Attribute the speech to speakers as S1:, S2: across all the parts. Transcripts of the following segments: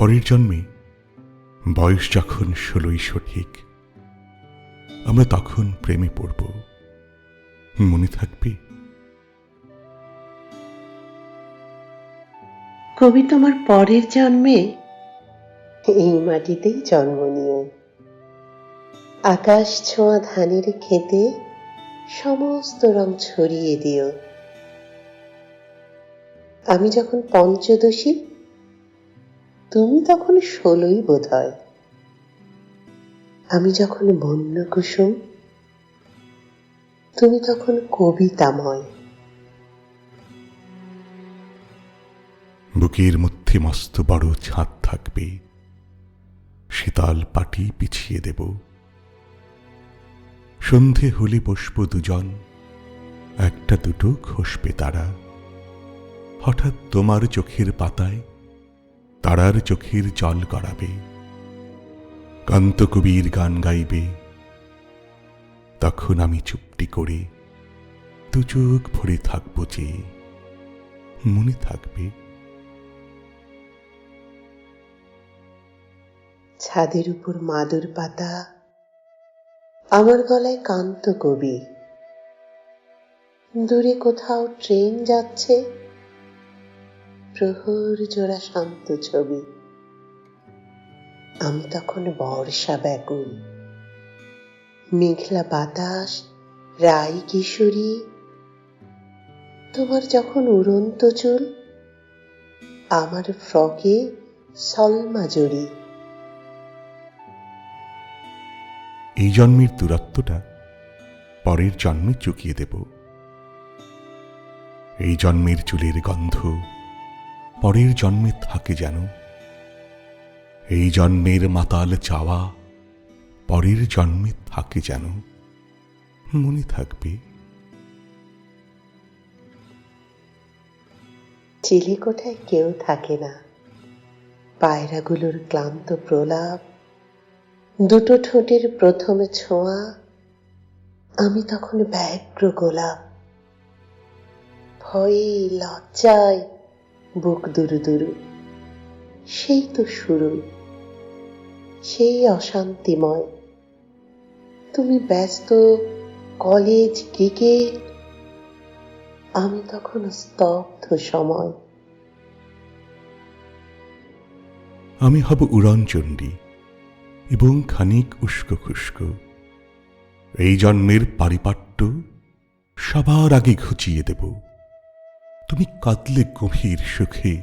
S1: পরের জন্মে বয়স যখন ষোলোই সঠিক, আমরা তখন প্রেমে পড়ব। মনে থাকবে?
S2: কবি তোমার পরের জন্মে? এই মাটিতেই জন্ম নিও আকাশ ছোঁয়া ধানের খেতে সমস্ত রং ছড়িয়ে দিও। আমি যখন পঞ্চদশী তুমি তখন ষোলোই বোধ হয় আমি যখন বন্য কুসুম তুমি তখন কবিতাময়।
S1: বুকের মধ্যে মস্ত বড় ছাদ থাকবে, শীতাল পাটি পিছিয়ে দেব। সন্ধে হলে বসব দুজন, একটা দুটো খসবে তারা। হঠাৎ তোমার চোখের পাতায় তারার চোখের জল গড়াবে। কান্তকবির গান গাইবে। তখন আমি চুপটি করে দু চোখ ভরে থাকব যে মনে থাকবে।
S2: ছাদের উপর মাদুর পাতা, আমার গলায় কান্ত কবি দূরে কোথাও ট্রেন যাচ্ছে। প্রহর জোড়া শান্ত ছবি। আমি তখন বর্ষা ব্যাকুল মেঘলা বাতাস, রাই কিশোরী। তোমার যখন উড়ন্ত চুল, আমার ফ্রকে সলমা জড়ি।
S1: এই জন্মের দূরত্বটা পরের জন্মে চুকিয়ে দেব। এই জন্মের চুলের গন্ধ পরের জন্মে থাকে যেন। এই জন্মের মাতাল চাওয়া পরের জন্মে থাকে যেন। মনে থাকবে।
S2: চিলে কোঠায় কেউ থাকে না। পায়রাগুলোর ক্লান্ত প্রলাপ, দুটো ঠোঁটের প্রথম ছোঁয়া, আমি তখন ব্যগ্র গোলাপ। ভয়ে লজ্জায় বুক দুরু দুরু। সেই তো শুরু, সেই অশান্তিময়। তুমি ব্যস্ত, কলেজ ক্রিকেট আমি তখন স্তব্ধ সময়।
S1: আমি হব উড়নচণ্ডী এবং খানিক উস্কো খুস্কো এই জন্মের পারিপাট্য সবার আগে ঘুচিয়ে দেব। তুমি কাঁদলে গভীর সুখে।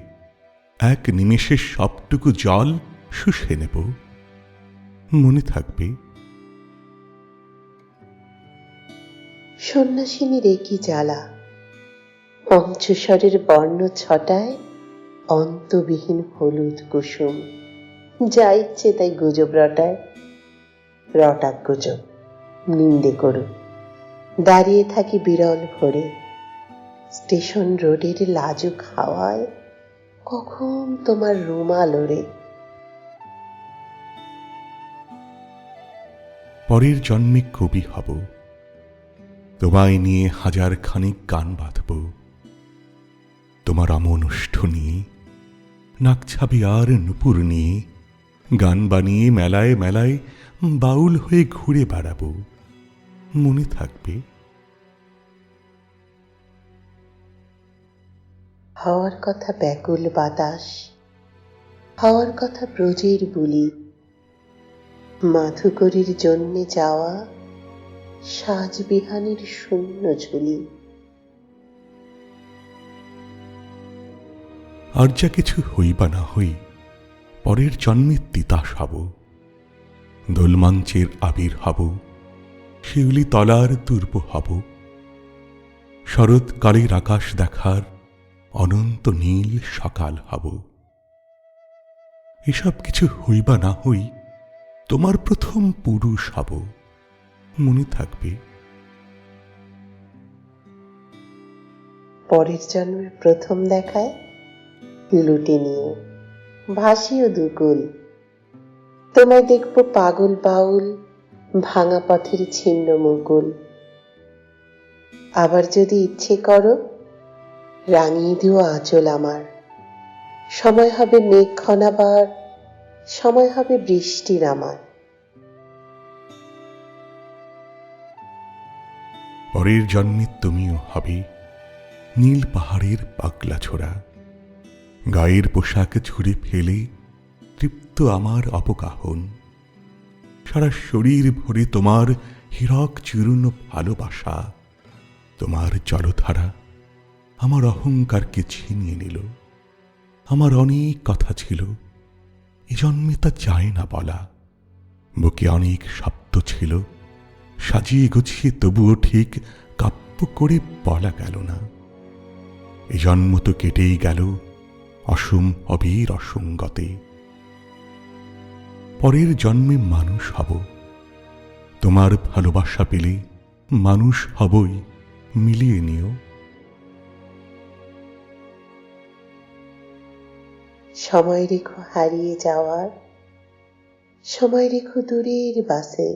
S1: এক নিমেষে সবটুকু জল শুষে নেব। মনে থাকবে।
S2: সন্ন্যাসিনীর একই জ্বালা? পঞ্চস্বরের বর্ণ ছটায় অন্তবিহীন হলুদ কুসুম। যা ইচ্ছে তাই গুজব রটায়। রটাক গুজব, নিন্দে করো দাঁড়িয়ে থাকি বিরল ভরে। স্টেশন রোডের লাজুক হাওয়ায় কখন তোমার রুমাল ওড়ে
S1: পরের জন্মে কবি হব, তোমায় নিয়ে হাজার খানিক গান বাঁধব। তোমার অমনুষ্ঠ নিয়ে নাকছাবি আর নুপুর নিয়ে গান বানিয়ে মেলায় মেলায় বাউল হয়ে ঘুরে বেড়াবো। মনে থাকবে
S2: হওয়ার কথা ব্যাকুল বাতাস, হওয়ার কথা ব্রজের বুলি। মাধুকরীর জন্যে যাওয়া সাজবিহানের শূন্য ঝুলি।
S1: আর যা কিছু হই বা না হই, পরের জন্মে তিতাস হব দোলমঞ্চের আবির হব, শিউলি তলার দুর্ব হব। শরৎকালের আকাশ দেখার অনন্ত নীল সকাল হব। এসব কিছু হই বা না হই, তোমার প্রথম পুরুষ হব, মনে থাকবে।
S2: পরের জন্মের প্রথম দেখায় লুটে নিয়ে ভাসিও দুকুল। তোমায় দেখব পাগল বাউল, ভাঙা পথের ছিন্ন মুকুল। আবার যদি ইচ্ছে করো রাঙিয়ে দিও আঁচল আমার। সময় হবে মেঘ খনাবার সময় হবে বৃষ্টির আমার
S1: পরের জন্মে তুমিও হবে নীল পাহাড়ের পাগলা ছোড়া। গায়ের পোশাক ছুঁড়ে ফেলে তৃপ্ত আমার অপকাহন সারা শরীর ভরে তোমার হীরক চূর্ণ ভালোবাসা, তোমার জলধারা আমার অহংকারকে ছিনিয়ে নিল। আমার অনেক কথা ছিল। এ জন্মে তা যায় না বলা। বুকে অনেক শব্দ ছিল। সাজিয়ে গুছিয়ে তবুও ঠিক কাব্য করে বলা গেল না। এ জন্ম তো কেটেই গেল অসুম অবীর অসঙ্গতে। পরের জন্মে মানুষ হব। তোমার ভালোবাসা পেলে মানুষ হবই, মিলিয়ে নিও।
S2: সময় রেখো হারিয়ে যাওয়ার, সময় রেখো দূরের বাসে,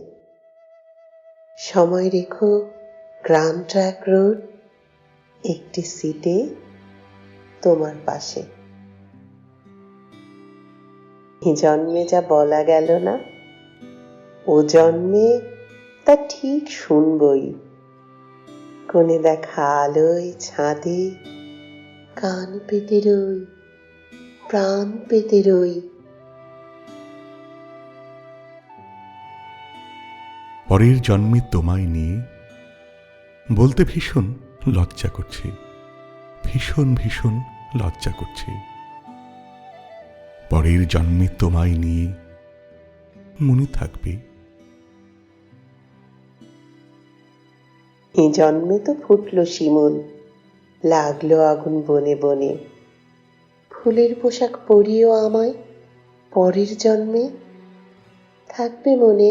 S2: সময় রেখো গ্রাম ট্র্যাক রোড, একটি সিটে তোমার পাশে। জন্মে যা বলা গেল না, ও জন্মে তা ঠিক শুনবই। কোণে দেখা আলোয় ছাদে কান পেতে রই প্রাণ পেতে রই।
S1: পরের জন্মে তোমায় নিয়ে বলতে ভীষণ লজ্জা করছে। ভীষণ ভীষণ লজ্জা করছে। পরের জন্মে তোমায় নিয়ে মনে থাকবে।
S2: এ জন্মে তো ফুটলো শিমুল লাগল আগুন বনে বনে। ফুলের পোশাক পরিও আমায় পরের জন্মে থাকবে মনে